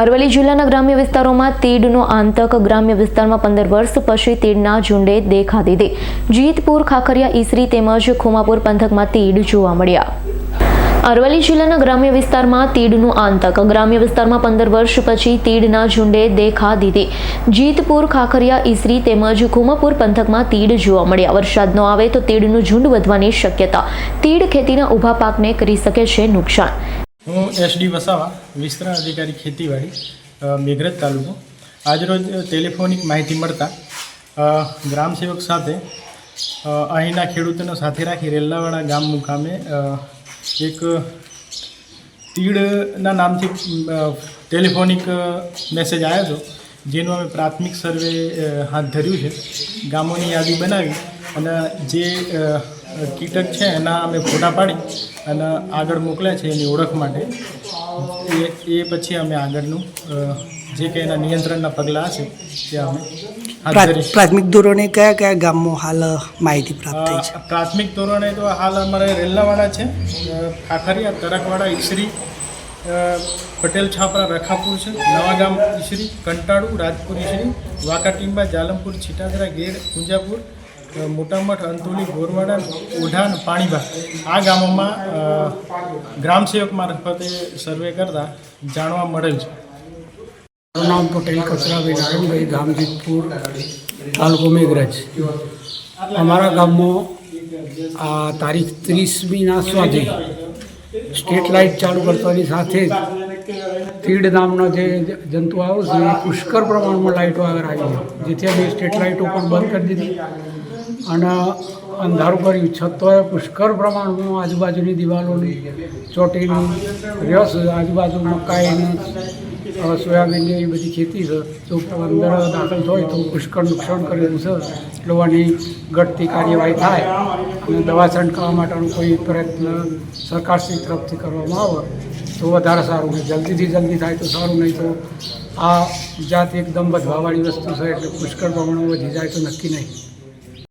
અરવલ્લી જિલ્લાના ગ્રામ્ય વિસ્તારોમાં તીડનો આંતક ગ્રામ્ય વિસ્તારમાં પંદર વર્ષ પછી તીડના ઝુંડે દેખા દીધી. જીતપુર, ખાખરિયા, ઈસરી તેમજ ખુમાપુર પંથકમાં તીડ જોવા મળ્યા. અરવલ્લી જિલ્લાના ગ્રામ્ય વિસ્તારમાં તીડનું આંતક ગ્રામ્ય વિસ્તારમાં પંદર વર્ષ પછી તીડના ઝુંડે દેખા દીધી. જીતપુર, ખાખરિયા, ઈસરી તેમજ ખુમાપુર પંથકમાં તીડ જોવા મળ્યા. વરસાદ ન આવે તો તીડનું ઝુંડ વધવાની શક્યતા. તીડ ખેતીના ઊભા પાકને કરી શકે છે નુકસાન. હું એસડી વસાવા, વિસ્તરણ અધિકારી ખેતીવાડી મેઘરજ તાલુકો. આજરોજ ટેલિફોનિક માહિતી મળતા ગ્રામસેવક સાથે અહીંના ખેડૂતોને સાથે રાખી રેલ્લાવાડા ગામ મુકામે એક તીડના નામથી ટેલિફોનિક મેસેજ આવ્યો હતો, જેનું અમે પ્રાથમિક સર્વે હાથ ધર્યું છે. ગામોની યાદી બનાવી અને જે કીટક છે એના અમે ફોટા પાડી અને આગળ મોકલ્યા છે એની ઓળખ માટે. એ એ પછી અમે આગળનું જે કંઈ એના નિયંત્રણના પગલાં હશે તે અમે પ્રાથમિક ધોરણે કયા કયા ગામમાં હાલ માહિતી પ્રાપ્ત થઈ છે? પ્રાથમિક ધોરણે તો હાલ અમારે રેલ્લાવાડા છે ખાખરિયા તરકવાડા ઈસરી પટેલ છાપરા રખાપુર છે નવાગામ ઈસરી કંટાળુ રાજપુર ઈસરી વાંકાટીંબા જાલમપુર છીટાદરા ગેર કુંજાપુર મોટામઠ અંતોલી ગોરવાડા ઓઢાન પાણીબા આ ગામોમાં અ, ગ્રામસેવક મારફતે સર્વે કરતાં જાણવા મળેલ છે. મારું નામ પટેલ કચરાભાઈ નારાયણભાઈ ગામજીતપુર તાલુકો મેઘરજ. અમારા ગામમાં આ તારીખ ત્રીસમીના સ્વાધે સ્ટ્રીટ લાઇટ ચાલુ કરતાની સાથે જ તીડ નામનો જે જંતુ આવ્યો છે એ પુષ્કળ પ્રમાણમાં લાઇટો આગળ આવી જેથી અમે સ્ટ્રીટ લાઇટો પણ બંધ કરી દીધી. અને અંધારું કર્યું છતાંય પુષ્કળ પ્રમાણમાં આજુબાજુની દિવાલોની ચોટીનું રસ આજુબાજુ મકાઈની સોયાબીનની એવી બધી ખેતી છે, તો અંદર દાખલ થાય તો પુષ્કળ નુકસાન કરેલું છે આની ઘટતી કાર્યવાહી થાય અને દવા છંટકાવવા માટેનો કોઈ પ્રયત્ન સરકારશ્રી તરફથી કરવામાં આવે તો વધારે સારું ને જલ્દીથી જલ્દી થાય તો સારું, નહીં તો આ જાત એકદમ વધવાવાળી વસ્તુ છે એટલે પુષ્કળ પ્રમાણમાં વધી જાય તો નક્કી નહીં.